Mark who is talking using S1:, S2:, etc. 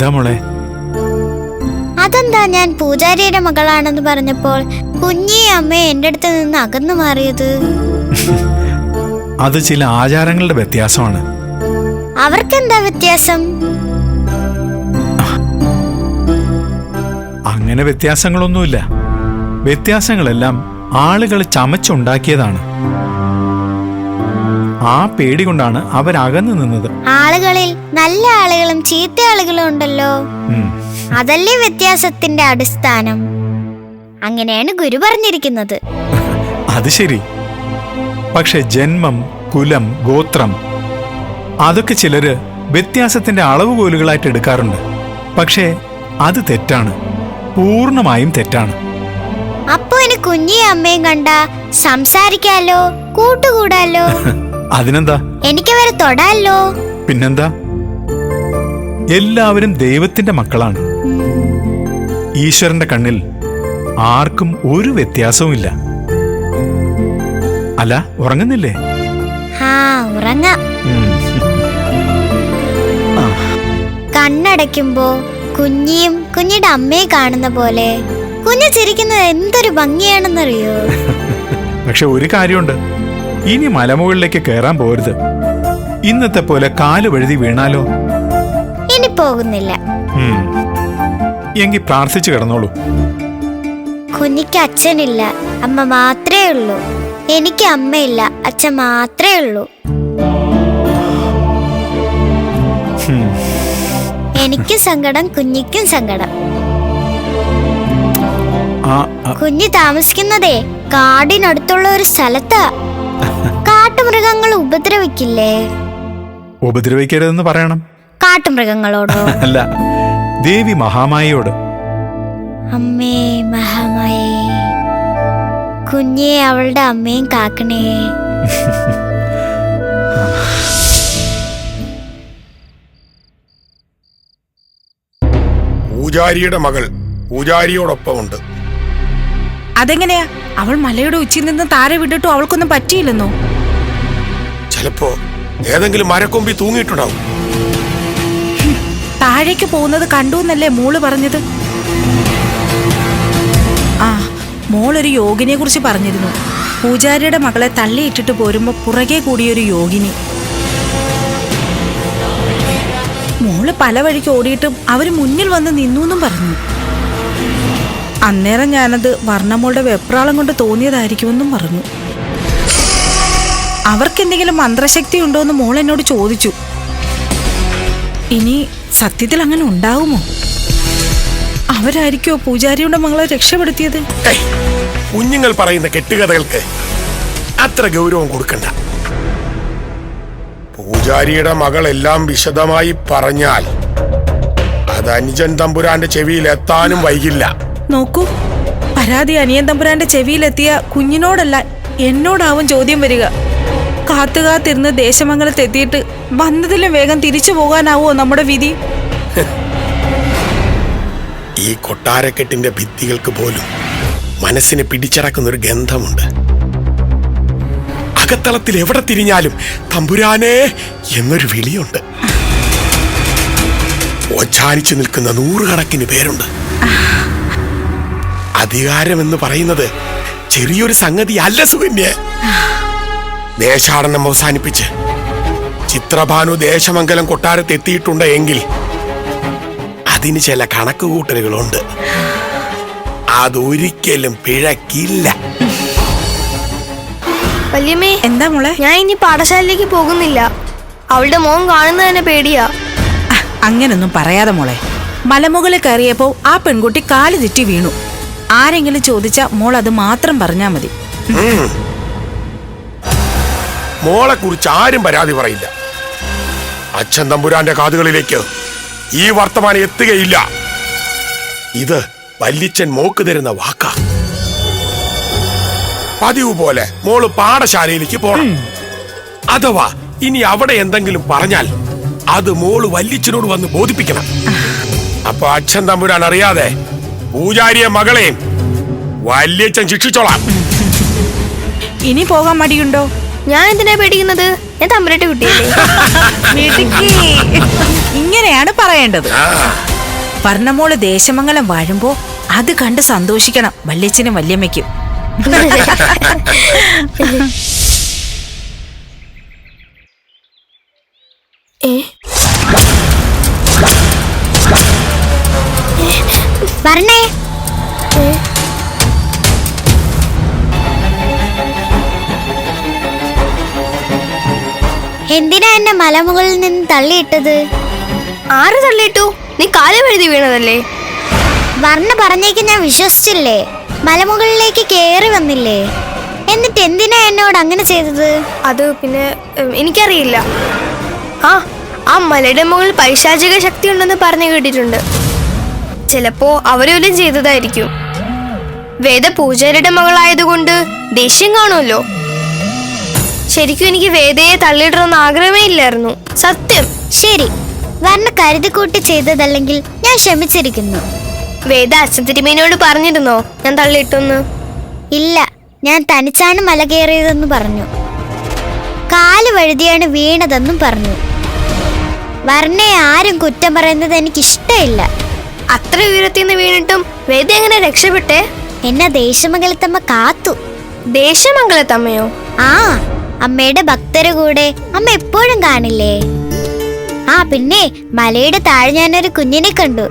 S1: എന്താ മോളെ?
S2: അതെന്താ ഞാൻ പൂജാരിയുടെ മകളാണെന്ന് പറഞ്ഞപ്പോൾ കുഞ്ഞി അമ്മ എന്റെ അടുത്ത് നിന്ന് അകന്നു മാറിയത്?
S1: അത് ചില ആചാരങ്ങളുടെ വ്യത്യാസമാണ്.
S2: അവർക്കെന്താ വ്യത്യാസം?
S1: അങ്ങനെ വ്യത്യാസങ്ങളൊന്നുമില്ല. വ്യത്യാസങ്ങളെല്ലാം ആളുകൾ ചമച്ചുണ്ടാക്കിയതാണ്. ആ പേടി കൊണ്ടാണ് അവരകന്നു നിന്നത്.
S2: ആളുകളിൽ നല്ല ആളുകളും ചീത്ത ആളുകളും ഉണ്ടല്ലോ. അതല്ലേ വ്യത്യാസത്തിന്റെ അടിസ്ഥാനം? അങ്ങനെയാണ് ഗുരു പറഞ്ഞിരിക്കുന്നത്.
S1: അത് ശരി. പക്ഷെ ജന്മം കുലം ഗോത്രം അതൊക്കെ ചിലര് വ്യത്യാസത്തിന്റെ അളവുകോലുകളായിട്ട് എടുക്കാറുണ്ട്. പക്ഷേ അത് തെറ്റാണ്. പൂർണമായും തെറ്റാണ്.
S2: അപ്പൊ എന്നെ കുഞ്ഞിയും അമ്മയും കണ്ട സംസാരിക്കാലോ കൂട്ടുകൂടാലോ?
S1: അതിനെന്താ?
S2: എനിക്കവരെ തൊടാലോ
S1: പിന്നെന്താ? എല്ലാവരും ദൈവത്തിന്റെ മക്കളാണ്. ഈശ്വരന്റെ കണ്ണിൽ ആർക്കും ഒരു വ്യത്യാസവുമില്ല. അല്ല ഉറങ്ങുന്നില്ലേ.
S2: കണ്ണടയ്ക്കുമ്പോ കുഞ്ഞിയും കുഞ്ഞിയുടെ അമ്മയെ കാണുന്ന പോലെ കുഞ്ഞ് ചിരിക്കുന്നത് എന്തൊരു ഭംഗിയാണെന്നറിയോ?
S1: പക്ഷെ ഒരു കാര്യമുണ്ട്. ഇനി മലമുകളിലേക്ക് കയറാൻ പോരുത്. ഇന്നത്തെ പോലെ കാൽ വഴുതി വീണാലോ?
S2: ഇനി പോകുന്നില്ല.
S1: ഉം. എങ്കി പ്രാർത്ഥിച്ചു കിടന്നോളൂ.
S2: കുഞ്ഞിക്ക് അച്ഛനില്ല. അമ്മ മാത്രമേ ഉള്ളൂ. എനിക്ക് അമ്മയില്ല. അച്ഛൻ മാത്രമേ ഉള്ളൂ. എനിക്ക് സങ്കടം കുഞ്ഞിക്കും സങ്കടം.
S1: ആ, ആ,
S2: കുഞ്ഞ് താമസിക്കുന്നതേ കാടിനടുത്തുള്ള ഒരു സ്ഥലത്താ. കാട്ടുമൃഗങ്ങൾ ഉപദ്രവിക്കില്ലേ?
S1: ഉപദ്രവിക്കരുതെന്ന് പറയണം.
S2: കാട്ടുമൃഗങ്ങളോടോ?
S1: അല്ല ദേവി മഹാമായയോട്.
S2: അമ്മേ മഹാമായേ കുഞ്ഞെ അവളുടെ അമ്മയും കാക്കണേ.
S3: പൂജാരിയുടെ മകൾ പൂജാരിയോടൊപ്പമുണ്ട്.
S4: അതെങ്ങനെയാ? അവൾ മലയുടെ ഉച്ചിയിൽ നിന്ന് താരെ വിട്ടിട്ടും അവൾക്കൊന്നും പറ്റിയില്ലെന്നോ?
S3: ചിലപ്പോ ഏതെങ്കിലും മരക്കൊമ്പി തൂങ്ങിയിട്ടുണ്ടാവും.
S4: താഴേക്ക് പോകുന്നത് കണ്ടു എന്നല്ലേ മോൾ പറഞ്ഞത്? ആ മോളൊരു യോഗിനെ കുറിച്ച് പറഞ്ഞിരുന്നു. പൂജാരിയുടെ മകളെ തള്ളിയിട്ടിട്ട് പോരുമ്പോ പുറകെ കൂടിയൊരു യോഗിനി. മോൾ പല വഴിക്ക് ഓടിയിട്ടും അവർ മുന്നിൽ വന്ന് നിന്നു എന്നും പറഞ്ഞു. അന്നേരം ഞാനത് വർണമോളുടെ വെപ്രാളം കൊണ്ട് തോന്നിയതായിരിക്കുമെന്നും പറഞ്ഞു. അവർക്കെന്തെങ്കിലും മന്ത്രശക്തി ഉണ്ടോ എന്ന് മോൾ എന്നോട് ചോദിച്ചു. ഇനി സത്യത്തിൽ അങ്ങനെ ഉണ്ടാവുമോ? അവരായിരിക്കോ പൂജാരിയുടെ മകളെ രക്ഷപ്പെടുത്തിയത്?
S3: കുഞ്ഞുങ്ങൾ പറയുന്ന കെട്ടുകഥകൾക്ക് അത്ര ഗൗരവം കൊടുക്കണ്ട. പൂജാരിയുടെ മകൾ എല്ലാം വിശദമായി പറഞ്ഞാൽ അത് അനുജൻ തമ്പുരാന്റെ ചെവിയിൽ എത്താനും വൈകില്ല.
S4: നോക്കൂ പരാതി അനിയൻ തമ്പുരാന്റെ ചെവിയിലെത്തിയ കുഞ്ഞിനോടല്ല എന്നോടാവും ചോദ്യം വരിക. കാത്തു കാത്തിരുന്ന് ദേശമംഗലത്ത് എത്തിയിട്ട് വന്നതിലും വേഗം തിരിച്ചു പോകാനാവോ നമ്മുടെ വിധി?
S3: ഈ കൊട്ടാരക്കെട്ടിന്റെ ഭിത്തികൾക്ക് പോലും മനസ്സിനെ പിടിച്ചടക്കുന്ന ഒരു ഗന്ധമുണ്ട്. അകത്തളത്തിൽ എവിടെ തിരിഞ്ഞാലും തമ്പുരാനേ എന്നൊരു വിളിയുണ്ട്. ഒച്ചാനിച്ചു നിൽക്കുന്ന നൂറുകണക്കിന് പേരുണ്ട്. അധികാരം എന്ന് പറയുന്നത് ചെറിയൊരു സംഗതി അല്ല സുകന്യ. ദേശാടനം അവസാനിപ്പിച്ച്. ചിത്രഭാനു ദേശമംഗലം കൊട്ടാരത്ത് എത്തിയിട്ടുണ്ട് എങ്കിൽ അതിന് ചില കണക്കുകൂട്ടലുകളുണ്ട്. അതൊരിക്കലും പിഴക്കില്ല.
S5: വല്യമ്മേ
S4: എന്താ മോളെ?
S5: ഞാൻ ഇനി പാഠശാലയിലേക്ക് പോകുന്നില്ല. അവളുടെ മോൻ കാണുന്നത് തന്നെ പേടിയാ.
S4: അങ്ങനൊന്നും പറയാതെ മോളെ. മലമുകളിൽ കയറിയപ്പോ ആ പെൺകുട്ടി കാൽ തെറ്റി വീണു. ആരെങ്കിലും ചോദിച്ചാ മോൾ അത് മാത്രം പറഞ്ഞാ മതി.
S3: മോളെ കുറിച്ച് ആരും പരാതി പറയില്ല. അച്ഛൻ തമ്പുരാന്റെ കാതുകളിലേക്ക് ഈ വർത്തമാനം എത്തുകയില്ല. ഇത് വല്ലിച്ചൻ മോക്ക് തരുന്ന വാക്ക. പതിവ് പോലെ മോൾ പാഠശാലയിലേക്ക് പോണം. അഥവാ ഇനി അവിടെ എന്തെങ്കിലും പറഞ്ഞാൽ അത് മോൾ വല്ലിച്ചനോട് വന്ന് ബോധിപ്പിക്കണം. അപ്പൊ അച്ഛൻ തമ്പുരാൻ അറിയാതെ പൂജാരിയെ മകളെയും വല്യച്ഛൻ ശിക്ഷിച്ചോളാം.
S4: ഇനി പോകാൻ മടിയുണ്ടോ?
S5: ഞാൻ എന്തിനാ പേടിക്കുന്നത്? ഞാൻ തമ്പുരാട്ടി കുട്ടിയല്ലേ. മിടുക്കി.
S4: ഇങ്ങനെയാണ് പറയേണ്ടത്. പറഞ്ഞമോൾ ദേശമംഗലം വാഴുമ്പോ അത് കണ്ട് സന്തോഷിക്കണം. വല്യച്ഛനും വല്യമ്മയ്ക്കും.
S2: എന്തിനാ എന്നെ മലമുകളിൽ നിന്ന് തള്ളിയിട്ടത്?
S5: ആര് തള്ളിയിട്ടു? നീ കാലം എഴുതി വീണതല്ലേ?
S2: വർണ പറഞ്ഞേക്ക് ഞാൻ വിശ്വസിച്ചില്ലേ? മലമുകളിലേക്ക് കയറി വന്നില്ലേ? എന്നിട്ട് എന്തിനാ എന്നോട് അങ്ങനെ ചെയ്തത്?
S5: അത് പിന്നെ ഉം, എനിക്കറിയില്ല. ആ ആ മലയുടെ മുകളിൽ പൈശാചിക ശക്തി ഉണ്ടെന്ന് പറഞ്ഞു കേട്ടിട്ടുണ്ട്. ചിലപ്പോ അവരോലും ചെയ്തതായിരിക്കും. വേദപൂജാരിയുടെ മകളായതുകൊണ്ട് ദേഷ്യം കാണുമല്ലോ. ശരിക്കും എനിക്ക് വേദയെ തള്ളിയിടണമെന്ന് ആഗ്രഹമേ ഇല്ലായിരുന്നു. സത്യം.
S2: ശരി. വർണ കരുതിക്കൂട്ടി ചെയ്തതല്ലെങ്കിൽ ഞാൻ ക്ഷമിച്ചിരിക്കുന്നു.
S5: വേദ അച്ഛൻ തിരുമേനോട് പറഞ്ഞിരുന്നോ? ഞാൻ തള്ളിയിട്ടൊന്ന്.
S2: ഇല്ല. ഞാൻ തനിച്ചാണ് മല കയറിയതെന്ന് പറഞ്ഞു. കാൽ വഴുതിയാണ് വീണതെന്നും പറഞ്ഞു. വർണയെ ആരും കുറ്റം പറയുന്നത് എനിക്ക് ഇഷ്ടമില്ല
S5: അത്ര ഉയരത്തിൽ നിന്ന് വീണിട്ടും വേദ എങ്ങനെ രക്ഷപ്പെട്ടേ?
S2: എന്നെ ദേശമംഗലത്തമ്മ കാത്തു.
S5: ദേശമംഗലത്തമ്മയോ?
S2: ആ. അമ്മയുടെ ഭക്തരെ കൂടെ അമ്മ എപ്പോഴും കാണില്ലേ? ആ പിന്നെ മലയുടെ താഴെ ഞാനൊരു കുഞ്ഞിനെ കണ്ടു.